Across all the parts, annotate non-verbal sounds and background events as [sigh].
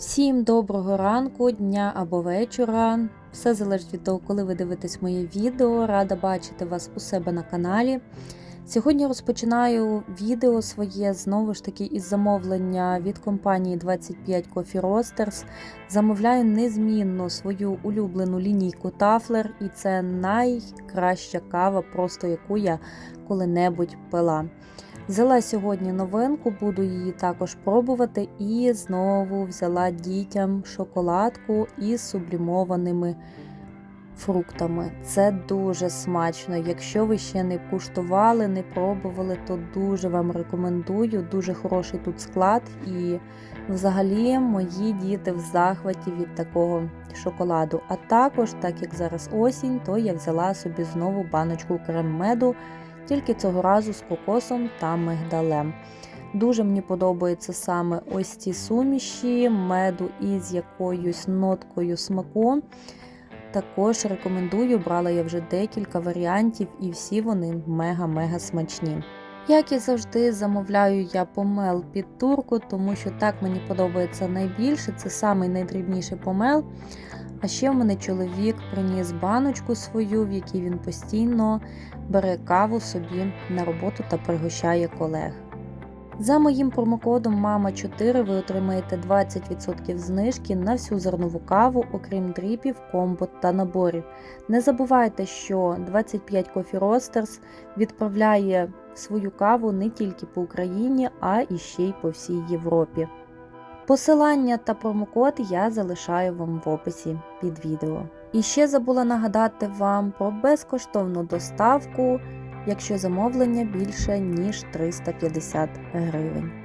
Всім доброго ранку, дня або вечора. Все залежить від того, коли ви дивитесь моє відео. Рада бачити вас у себе на каналі. Сьогодні розпочинаю відео своє знову ж таки із замовлення від компанії 25 Coffee Roasters. Замовляю незмінно свою улюблену лінійку Тафлер, і це найкраща кава, просто яку я коли-небудь пила. Взяла сьогодні новинку, буду її також пробувати. І знову взяла дітям шоколадку із сублімованими фруктами. Це дуже смачно. Якщо ви ще не куштували, не пробували, то дуже вам рекомендую. Дуже хороший тут склад. І взагалі мої діти в захваті від такого шоколаду. А також, так як зараз осінь, то я взяла собі знову баночку крем-меду тільки цього разу з кокосом та мигдалем. Дуже мені подобаються саме ось ці суміші, меду із якоюсь ноткою смаку. Також рекомендую, брала я вже декілька варіантів, і всі вони мега-мега смачні. Як і завжди, замовляю я помел під турку, тому що так мені подобається найбільше. Це самий найдрібніший помел. А ще в мене чоловік приніс баночку свою, в якій він постійно бере каву собі на роботу та пригощає колег. За моїм промокодом мама 4 ви отримаєте 20% знижки на всю зернову каву, окрім дріпів, комбо та наборів. Не забувайте, що 25 Coffee Roasters відправляє свою каву не тільки по Україні, а і ще й по всій Європі. Посилання та промокод я залишаю вам в описі під відео. І ще забула нагадати вам про безкоштовну доставку, якщо замовлення більше ніж 350 гривень.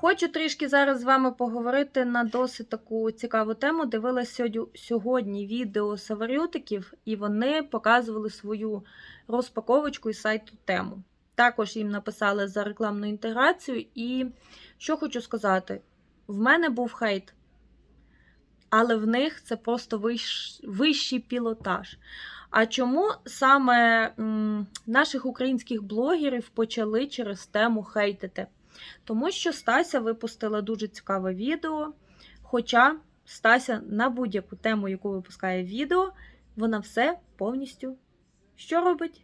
Хочу трішки зараз з вами поговорити на досить таку цікаву тему. Дивилася сьогодні відео саварютиків, і вони показували свою розпаковочку із сайту тему. Також їм написали за рекламну інтеграцію. І що хочу сказати: в мене був хейт, але в них це просто вищ, вищий пілотаж. А чому саме м, наших українських блогерів почали через тему хейтити? Тому що Стася випустила дуже цікаве відео. Хоча Стася на будь-яку тему, яку випускає відео, вона все повністю що робить?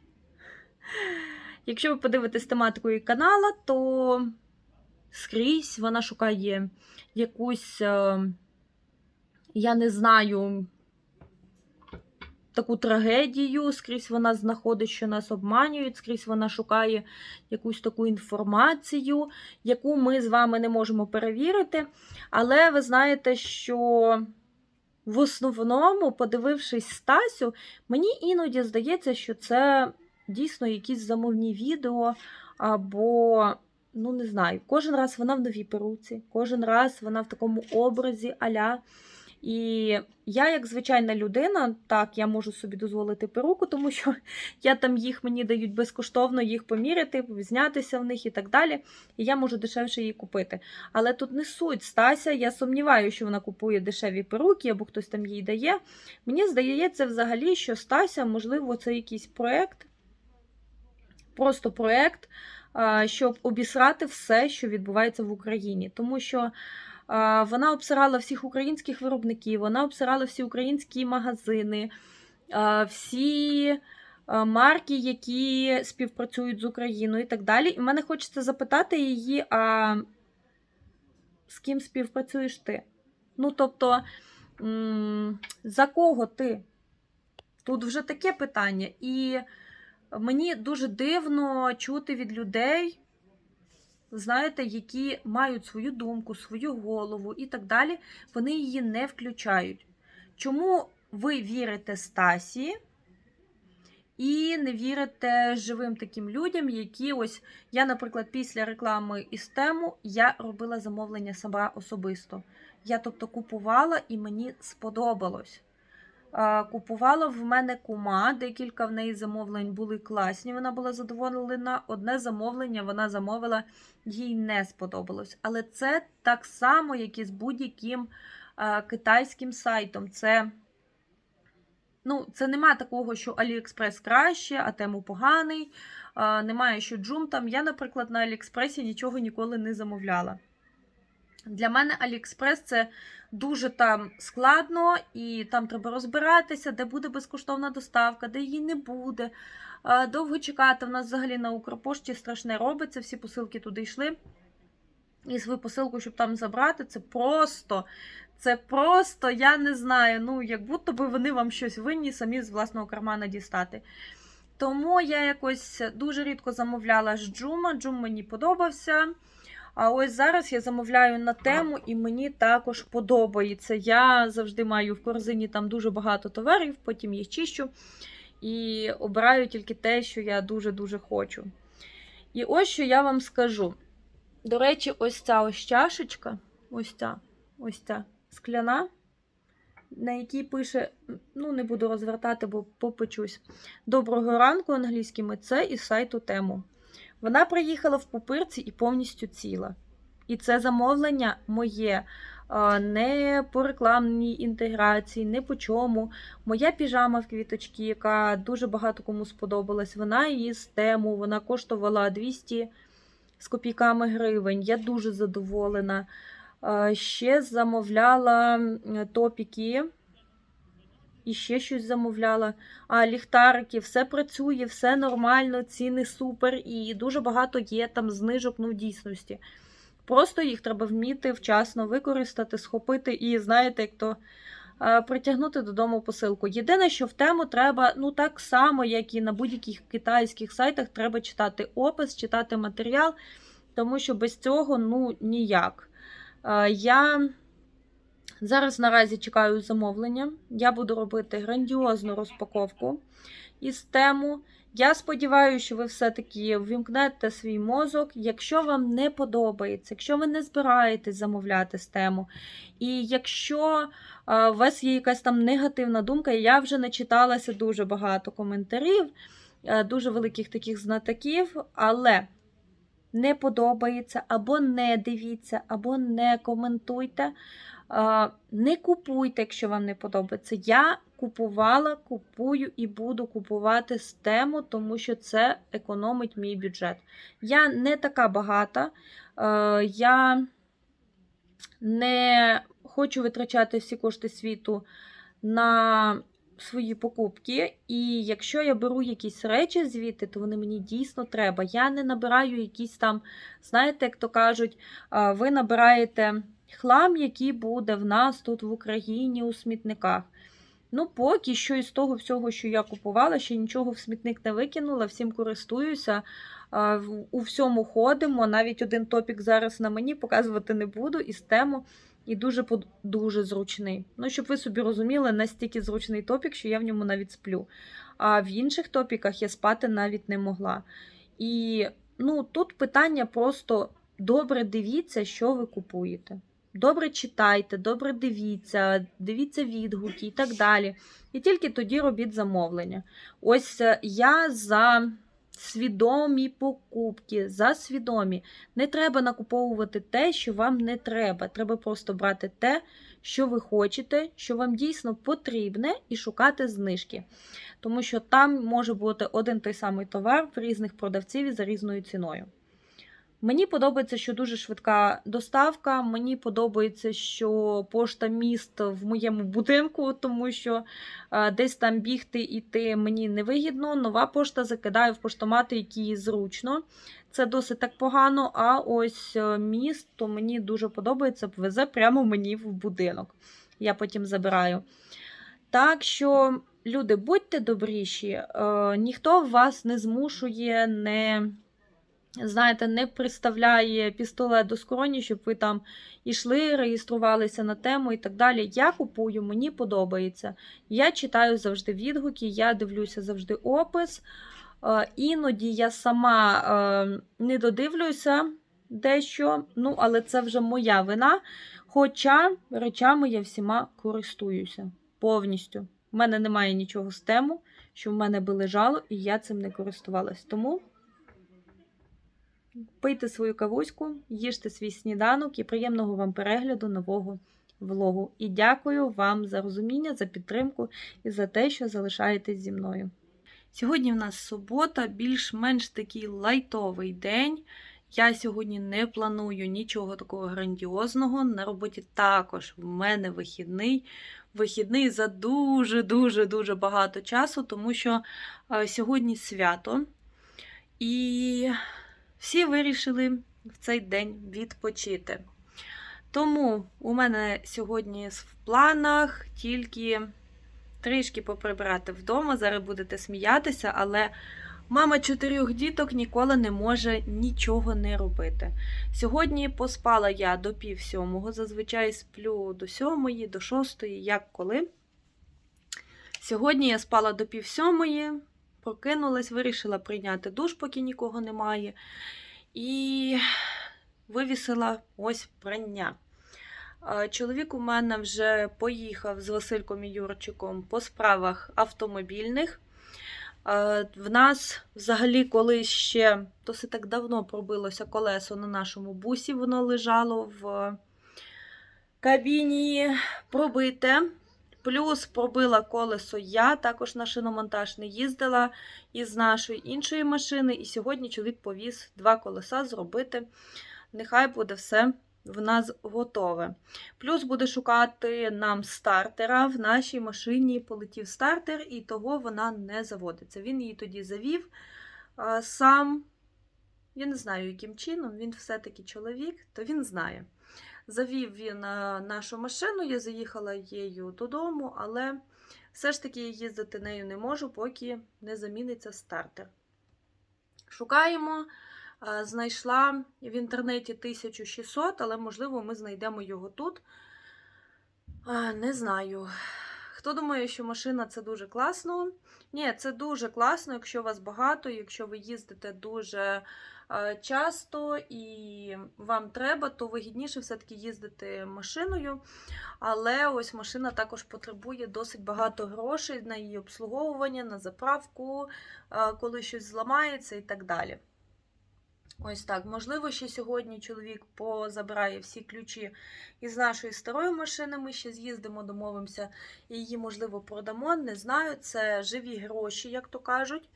Якщо ви подивитесь тематику її канала, то скрізь вона шукає якусь, я не знаю, таку трагедію, скрізь вона знаходить, що нас обманюють, скрізь вона шукає якусь таку інформацію, яку ми з вами не можемо перевірити. Але ви знаєте, що в основному, подивившись Стасю, мені іноді здається, що це дійсно якісь замовні відео, або, ну, не знаю, кожен раз вона в новій перуці, кожен раз вона в такому образі аля. І я, як звичайна людина, так, я можу собі дозволити перуку, тому що [laughs] я там їх мені дають безкоштовно їх поміряти, знятися в них і так далі. І я можу дешевше її купити. Але тут не суть Стася. Я сумніваюся, що вона купує дешеві перуки, або хтось там їй дає. Мені здається, взагалі, що Стася, можливо, це якийсь проєкт, просто проєкт, щоб обісрати все, що відбувається в Україні. Тому що. Вона обсирала всіх українських виробників, вона обсирала всі українські магазини, всі марки, які співпрацюють з Україною і так далі. І мене хочеться запитати її, а з ким співпрацюєш ти? Ну, тобто, за кого ти? Тут вже таке питання. І мені дуже дивно чути від людей знаєте, які мають свою думку, свою голову і так далі, вони її не включають. Чому ви вірите Стасі і не вірите живим таким людям, які ось я, наприклад, після реклами із тему я робила замовлення сама особисто. Я тобто купувала і мені сподобалось. Купувала в мене кума, декілька в неї замовлень були класні. Вона була задоволена. Одне замовлення вона замовила, їй не сподобалось. Але це так само, як і з будь-яким китайським сайтом. Це Ну, це нема такого, що AliExpress краще, а тему поганий. Немає, що джум там. Я, наприклад, на Аліекспресі нічого ніколи не замовляла. Для мене Аліекспрес це дуже там складно, і там треба розбиратися, де буде безкоштовна доставка, де її не буде. Довго чекати. В нас взагалі на Укрпошті страшне робиться, всі посилки туди йшли. І свою посилку, щоб там забрати, це просто, це просто, я не знаю, ну, як будто би вони вам щось винні самі з власного кармана дістати. Тому я якось дуже рідко замовляла з Джума. Джум мені подобався. А ось зараз я замовляю на тему, і мені також подобається. Я завжди маю в корзині там дуже багато товарів, потім їх чищу і обираю тільки те, що я дуже-дуже хочу. І ось що я вам скажу. До речі, ось ця ось чашечка, ось ця, ось ця скляна, на якій пише, ну, не буду розвертати, бо попечусь. Доброго ранку англійськими це із сайту тему. Вона приїхала в пупирці і повністю ціла. І це замовлення моє. Не по рекламній інтеграції, не по чому. Моя піжама в квіточки, яка дуже багато кому сподобалась. Вона із тему, вона коштувала 200 з копійками гривень. Я дуже задоволена. Ще замовляла топіки. І ще щось замовляла. А ліхтарики, все працює, все нормально, ціни супер, і дуже багато є там знижок ну, в дійсності. Просто їх треба вміти вчасно використати, схопити і, знаєте, як то притягнути додому посилку. Єдине, що в тему треба, ну так само, як і на будь-яких китайських сайтах, треба читати опис, читати матеріал, тому що без цього ну ніяк. Я зараз наразі чекаю замовлення. Я буду робити грандіозну розпаковку із тему. Я сподіваюся, що ви все-таки ввімкнете свій мозок. Якщо вам не подобається, якщо ви не збираєтесь замовляти з тему, і якщо а, у вас є якась там негативна думка, я вже начиталася дуже багато коментарів, а, дуже великих таких знатоків, але не подобається, або не дивіться, або не коментуйте. Не купуйте, якщо вам не подобається. Я купувала, купую і буду купувати з тему, тому що це економить мій бюджет. Я не така багата, я не хочу витрачати всі кошти світу на свої покупки. І якщо я беру якісь речі звідти, то вони мені дійсно треба. Я не набираю якісь там, знаєте, як то кажуть, ви набираєте хлам, який буде в нас тут в Україні у смітниках. Ну, поки що із того всього, що я купувала, ще нічого в смітник не викинула, всім користуюся, у всьому ходимо. Навіть один топік зараз на мені показувати не буду із тему. І дуже дуже зручний. Ну, щоб ви собі розуміли, настільки зручний топік, що я в ньому навіть сплю. А в інших топіках я спати навіть не могла. І ну, тут питання просто добре дивіться, що ви купуєте. Добре читайте, добре дивіться, дивіться відгуки і так далі. І тільки тоді робіть замовлення. Ось е, я за свідомі покупки, за свідомі. Не треба накуповувати те, що вам не треба. Треба просто брати те, що ви хочете, що вам дійсно потрібне, і шукати знижки. Тому що там може бути один той самий товар в різних продавців і за різною ціною. Мені подобається, що дуже швидка доставка. Мені подобається, що пошта міст в моєму будинку, тому що десь там бігти іти мені невигідно. Нова пошта закидаю в поштомати, які зручно. Це досить так погано. А ось е, міст, то мені дуже подобається, везе прямо мені в будинок. Я потім забираю. Так що, люди, будьте добріші, е, ніхто вас не змушує, не знаєте, не приставляє пістолет до скроні, щоб ви там ішли, реєструвалися на тему і так далі. Я купую, мені подобається. Я читаю завжди відгуки, я дивлюся завжди опис. Е, іноді я сама е, не додивлюся дещо, ну, але це вже моя вина. Хоча речами я всіма користуюся повністю. У мене немає нічого з тему, що в мене би лежало, і я цим не користувалась. Тому. Пийте свою кавуську, їжте свій сніданок і приємного вам перегляду нового влогу. І дякую вам за розуміння, за підтримку і за те, що залишаєтесь зі мною. Сьогодні в нас субота, більш-менш такий лайтовий день. Я сьогодні не планую нічого такого грандіозного. На роботі також в мене вихідний. Вихідний за дуже-дуже дуже багато часу, тому що е, сьогодні свято. І всі вирішили в цей день відпочити. Тому у мене сьогодні в планах тільки трішки поприбирати вдома. Зараз будете сміятися, але мама чотирьох діток ніколи не може нічого не робити. Сьогодні поспала я до пів сьомого, зазвичай сплю до сьомої, до шостої, як коли. Сьогодні я спала до пів сьомої, прокинулась, вирішила прийняти душ, поки нікого немає. І вивісила ось прання. Чоловік у мене вже поїхав з Васильком і Юрчиком по справах автомобільних. В нас взагалі колись ще досить так давно пробилося колесо на нашому бусі, воно лежало в кабіні пробите. Плюс пробила колесо я, також на шиномонтаж не їздила із нашої іншої машини. І сьогодні чоловік повіз два колеса зробити. Нехай буде все в нас готове. Плюс буде шукати нам стартера. В нашій машині полетів стартер, і того вона не заводиться. Він її тоді завів сам. Я не знаю, яким чином, він все-таки чоловік, то він знає. Завів він а, нашу машину, я заїхала її додому, але все ж таки їздити нею не можу, поки не заміниться стартер. Шукаємо. Знайшла в інтернеті 1600, але, можливо, ми знайдемо його тут. Не знаю. Хто думає, що машина це дуже класно? Ні, це дуже класно, якщо вас багато, якщо ви їздите дуже е, часто і вам треба, то вигідніше все-таки їздити машиною. Але ось машина також потребує досить багато грошей на її обслуговування, на заправку, е, коли щось зламається і так далі. Ось так. Можливо, ще сьогодні чоловік позабирає всі ключі із нашої старої машини. Ми ще з'їздимо, домовимося, і її, можливо, продамо. Не знаю. Це живі гроші, як то кажуть.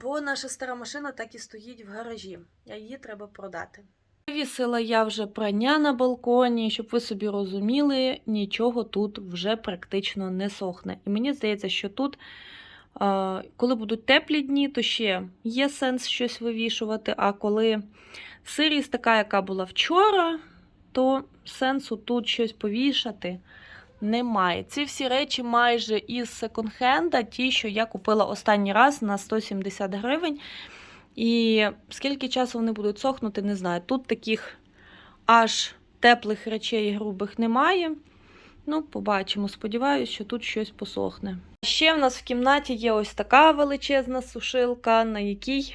Бо наша стара машина так і стоїть в гаражі, а її треба продати. Вісила я вже прання на балконі, щоб ви собі розуміли, нічого тут вже практично не сохне. І мені здається, що тут. Коли будуть теплі дні, то ще є сенс щось вивішувати. А коли сирість така, яка була вчора, то сенсу тут щось повішати немає. Ці всі речі майже із секонд-хенда, ті, що я купила останній раз на 170 гривень. І скільки часу вони будуть сохнути, не знаю. Тут таких аж теплих речей грубих немає. Ну, побачимо. Сподіваюся, що тут щось посохне. Ще в нас в кімнаті є ось така величезна сушилка, на якій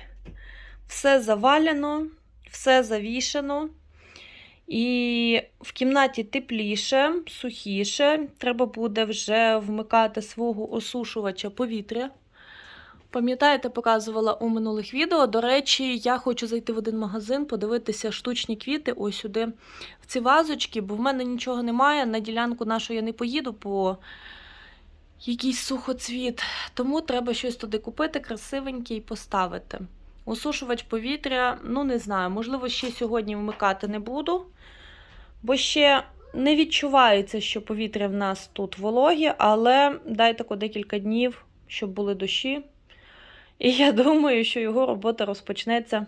все завалено, все завішено. І в кімнаті тепліше, сухіше. Треба буде вже вмикати свого осушувача повітря. Пам'ятаєте, показувала у минулих відео. До речі, я хочу зайти в один магазин, подивитися штучні квіти ось сюди, в ці вазочки, бо в мене нічого немає. На ділянку нашу я не поїду по якийсь сухоцвіт. Тому треба щось туди купити, красивеньке і поставити. Осушувач повітря, ну не знаю, можливо, ще сьогодні вмикати не буду, бо ще не відчувається, що повітря в нас тут вологе, але дайте декілька днів, щоб були дощі. І я думаю, що його робота розпочнеться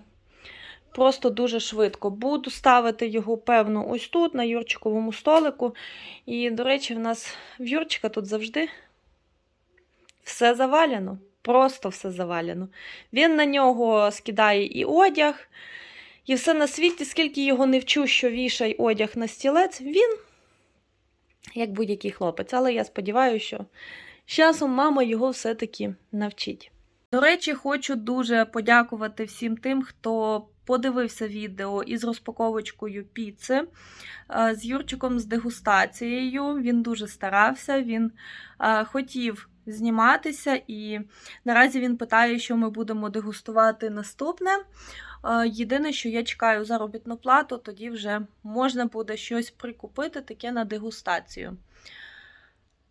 просто дуже швидко. Буду ставити його, певно, ось тут, на Юрчиковому столику. І, до речі, в нас в Юрчика тут завжди все завалено. Просто все завалено. Він на нього скидає і одяг, і все на світі, скільки його не вчу, що вішай одяг на стілець, він, як будь-який хлопець. Але я сподіваюся, що з часом мама його все-таки навчить. До речі, хочу дуже подякувати всім тим, хто подивився відео із розпаковочкою піци е, з Юрчиком з дегустацією. Він дуже старався, він е, хотів зніматися, і наразі він питає, що ми будемо дегустувати наступне. Е, Єдине, що я чекаю заробітну плату, тоді вже можна буде щось прикупити таке на дегустацію.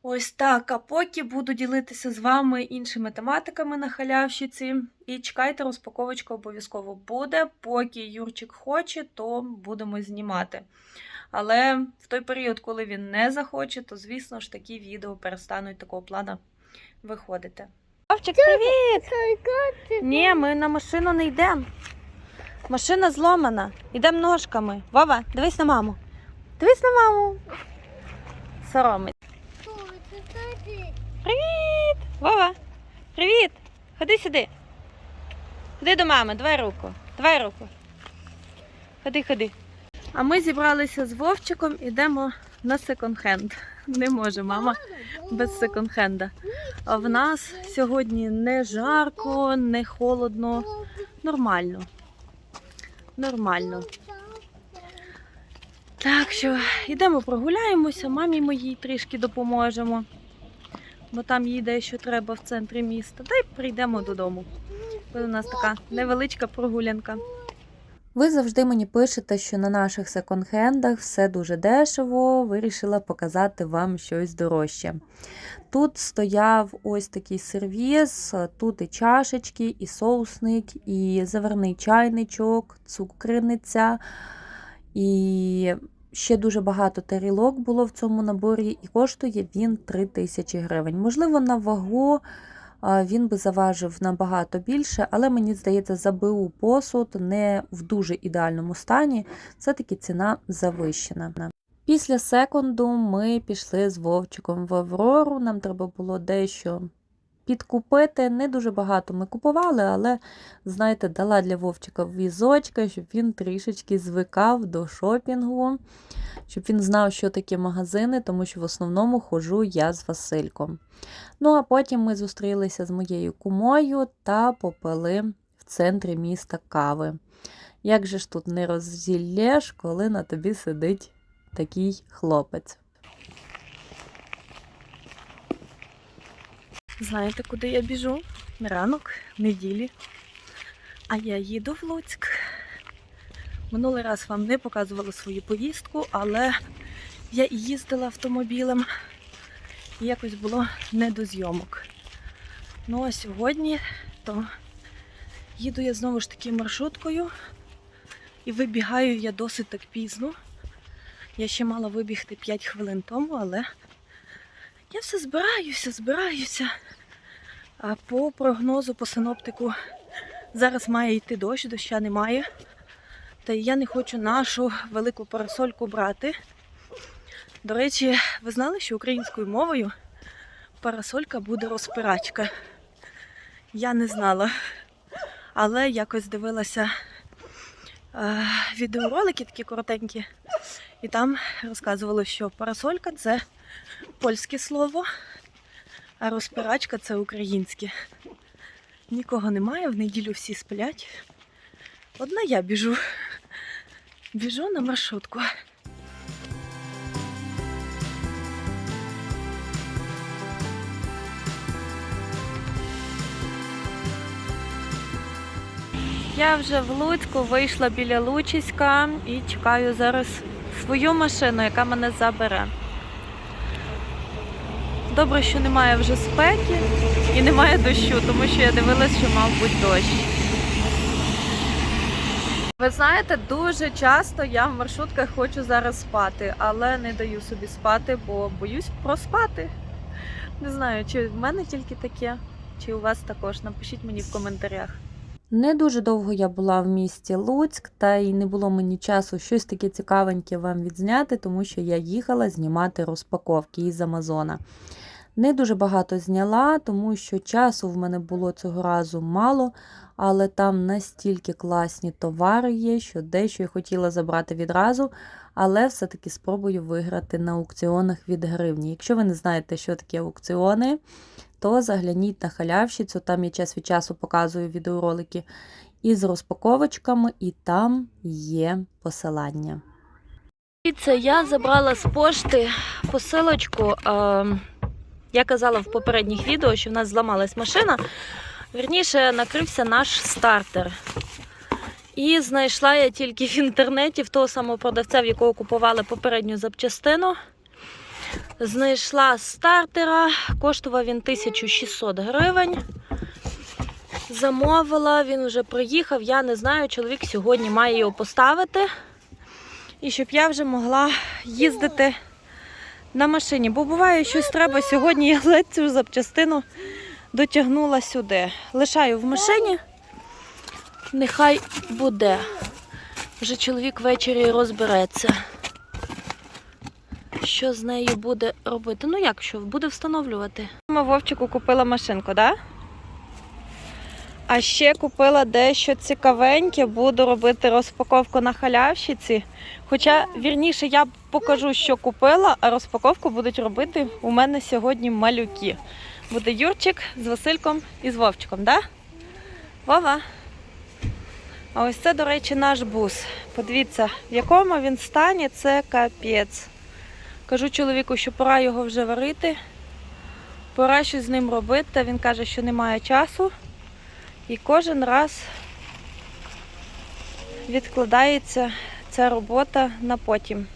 Ось так. А поки буду ділитися з вами іншими тематиками на халявщиці. І чекайте, розпаковочка обов'язково буде. Поки Юрчик хоче, то будемо знімати. Але в той період, коли він не захоче, то, звісно ж, такі відео перестануть такого плану виходити. Вовчик, привіт! Ні, ми на машину не йдемо. Машина зломана. Йдемо ножками. Вова, дивись на маму. Дивись на маму. Соромить. Привіт! Вова! Привіт! Ходи сюди. Ходи до мами, давай руку. Давай руку. Ходи, ходи. А ми зібралися з Вовчиком, ідемо на секонд-хенд. Не може мама без секонд-хенда. А в нас сьогодні не жарко, не холодно. Нормально. Нормально. Так що йдемо прогуляємося, мамі моїй трішки допоможемо, бо там їй дещо треба в центрі міста. Та й прийдемо додому. Буде у нас така невеличка прогулянка. Ви завжди мені пишете, що на наших секонд-хендах все дуже дешево. Вирішила показати вам щось дорожче. Тут стояв ось такий сервіс, тут і чашечки, і соусник, і заварний чайничок, цукриниця. І ще дуже багато тарілок було в цьому наборі, і коштує він 3 тисячі гривень. Можливо, на вагу він би заважив набагато більше, але мені здається, за БУ посуд не в дуже ідеальному стані. Все-таки ціна завищена. Після секунду ми пішли з Вовчиком в Аврору. Нам треба було дещо підкупити. Не дуже багато ми купували, але, знаєте, дала для Вовчика візочка, щоб він трішечки звикав до шопінгу, щоб він знав, що таке магазини, тому що в основному ходжу я з Васильком. Ну, а потім ми зустрілися з моєю кумою та попили в центрі міста кави. Як же ж тут не роззіллєш, коли на тобі сидить такий хлопець? Знаєте, куди я біжу? Ранок, неділі. А я їду в Луцьк. Минулий раз вам не показувала свою поїздку, але я їздила автомобілем. І якось було не до зйомок. Ну а сьогодні то їду я знову ж таки маршруткою і вибігаю я досить так пізно. Я ще мала вибігти 5 хвилин тому, але я все збираюся, збираюся. А по прогнозу, по синоптику, зараз має йти дощ, доща немає. Та я не хочу нашу велику парасольку брати. До речі, ви знали, що українською мовою парасолька буде розпирачка. Я не знала. Але якось дивилася е, відеоролики такі коротенькі, і там розказувало, що парасолька це польське слово, а розпирачка це українське. Нікого немає, в неділю всі сплять. Одна я біжу. Біжу на маршрутку. Я вже в Луцьку вийшла біля Лучиська і чекаю зараз свою машину, яка мене забере. Добре, що немає вже спеки і немає дощу, тому що я дивилась, що мав бути дощ. Ви знаєте, дуже часто я в маршрутках хочу зараз спати, але не даю собі спати, бо боюсь проспати. Не знаю, чи в мене тільки таке, чи у вас також. Напишіть мені в коментарях. Не дуже довго я була в місті Луцьк, та й не було мені часу щось таке цікавеньке вам відзняти, тому що я їхала знімати розпаковки із Амазона. Не дуже багато зняла, тому що часу в мене було цього разу мало, але там настільки класні товари є, що дещо я хотіла забрати відразу, але все-таки спробую виграти на аукціонах від гривні. Якщо ви не знаєте, що таке аукціони, то загляніть на халявщицю, там я час від часу показую відеоролики із розпаковочками, і там є посилання. І це я забрала з пошти посилочку. Е, я казала в попередніх відео, що в нас зламалась машина. Вірніше, накрився наш стартер. І знайшла я тільки в інтернеті в того самого продавця, в якого купували попередню запчастину. Знайшла стартера, коштував він 1600 гривень. Замовила, він вже приїхав. Я не знаю, чоловік сьогодні має його поставити. І щоб я вже могла їздити на машині. Бо буває, щось треба. Сьогодні я ледь цю запчастину дотягнула сюди. Лишаю в машині. Нехай буде. Вже чоловік ввечері розбереться. Що з нею буде робити? Ну як що, буде встановлювати. Мама Вовчику купила машинку, так? Да? А ще купила дещо цікавеньке, буду робити розпаковку на халявщиці. Хоча, вірніше, я покажу, що купила, а розпаковку будуть робити у мене сьогодні малюки. Буде Юрчик з Васильком і з Вовчиком, да? Вова. А ось це, до речі, наш бус. Подивіться, в якому він стані, це капець. Кажу чоловіку, що пора його вже варити. Пора щось з ним робити. Він каже, що немає часу. І кожен раз відкладається ця робота на потім.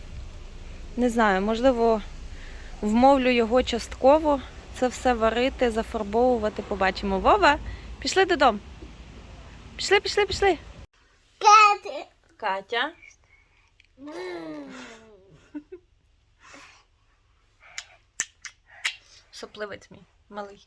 Не знаю, можливо, вмовлю його частково це все варити, зафарбовувати, побачимо. Вова, пішли додому. Пішли, пішли, пішли. Кати. Катя. Сопливець мій, малий.